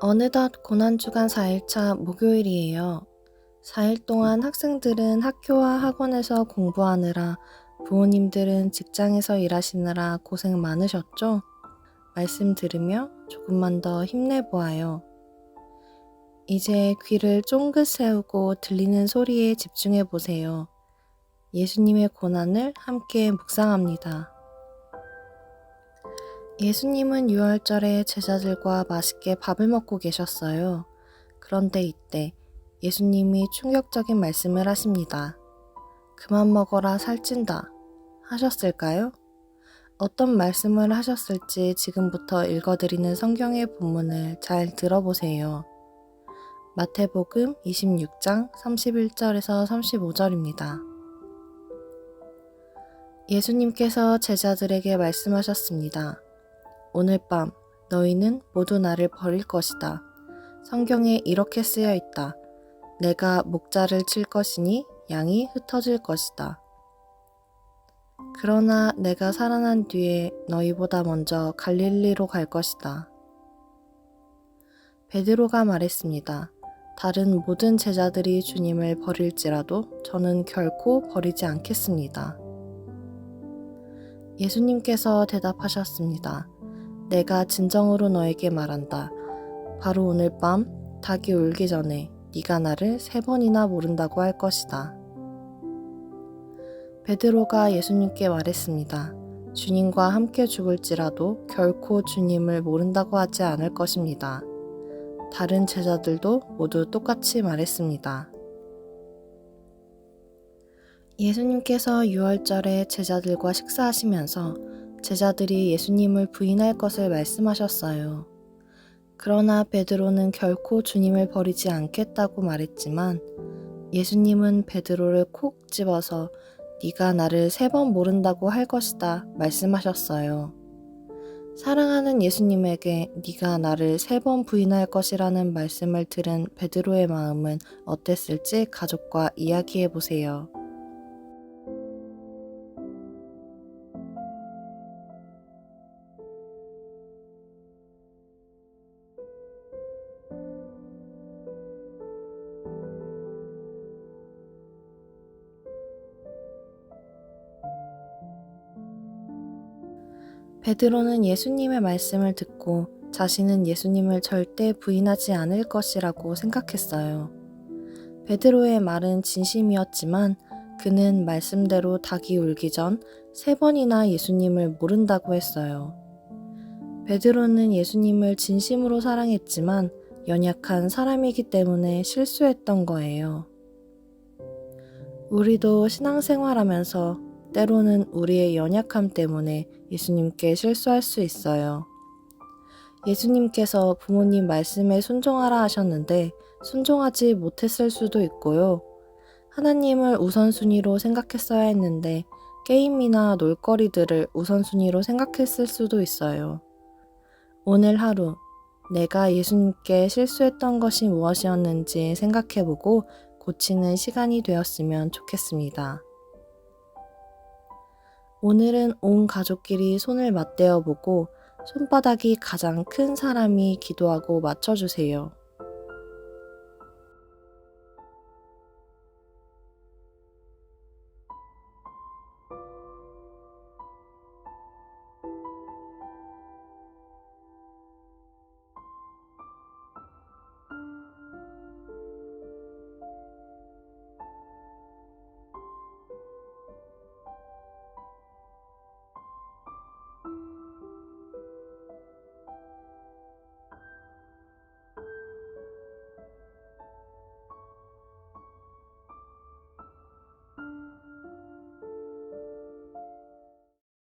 어느덧 고난주간 4일차 목요일이에요. 4일 동안 학생들은 학교와 학원에서 공부하느라 부모님들은 직장에서 일하시느라 고생 많으셨죠? 말씀 들으며 조금만 더 힘내보아요. 이제 귀를 쫑긋 세우고 들리는 소리에 집중해 보세요. 예수님의 고난을 함께 묵상합니다. 예수님은 유월절에 제자들과 맛있게 밥을 먹고 계셨어요. 그런데 이때 예수님이 충격적인 말씀을 하십니다. 그만 먹어라 살찐다 하셨을까요? 어떤 말씀을 하셨을지 지금부터 읽어드리는 성경의 본문을 잘 들어보세요. 마태복음 26장 31절에서 35절입니다. 예수님께서 제자들에게 말씀하셨습니다. 오늘 밤 너희는 모두 나를 버릴 것이다. 성경에 이렇게 쓰여 있다. 내가 목자를 칠 것이니 양이 흩어질 것이다. 그러나 내가 살아난 뒤에 너희보다 먼저 갈릴리로 갈 것이다. 베드로가 말했습니다. 다른 모든 제자들이 주님을 버릴지라도 저는 결코 버리지 않겠습니다. 예수님께서 대답하셨습니다. 내가 진정으로 너에게 말한다. 바로 오늘 밤 닭이 울기 전에 네가 나를 세 번이나 모른다고 할 것이다. 베드로가 예수님께 말했습니다. 주님과 함께 죽을지라도 결코 주님을 모른다고 하지 않을 것입니다. 다른 제자들도 모두 똑같이 말했습니다. 예수님께서 유월절에 제자들과 식사하시면서 제자들이 예수님을 부인할 것을 말씀하셨어요. 그러나 베드로는 결코 주님을 버리지 않겠다고 말했지만 예수님은 베드로를 콕 집어서 네가 나를 세 번 모른다고 할 것이다 말씀하셨어요. 사랑하는 예수님에게 네가 나를 세 번 부인할 것이라는 말씀을 들은 베드로의 마음은 어땠을지 가족과 이야기해 보세요. 베드로는 예수님의 말씀을 듣고 자신은 예수님을 절대 부인하지 않을 것이라고 생각했어요. 베드로의 말은 진심이었지만 그는 말씀대로 닭이 울기 전 세 번이나 예수님을 모른다고 했어요. 베드로는 예수님을 진심으로 사랑했지만 연약한 사람이기 때문에 실수했던 거예요. 우리도 신앙생활하면서 때로는 우리의 연약함 때문에 예수님께 실수할 수 있어요. 예수님께서 부모님 말씀에 순종하라 하셨는데 순종하지 못했을 수도 있고요. 하나님을 우선순위로 생각했어야 했는데 게임이나 놀거리들을 우선순위로 생각했을 수도 있어요. 오늘 하루 내가 예수님께 실수했던 것이 무엇이었는지 생각해보고 고치는 시간이 되었으면 좋겠습니다. 오늘은 온 가족끼리 손을 맞대어 보고 손바닥이 가장 큰 사람이 기도하고 맞춰주세요.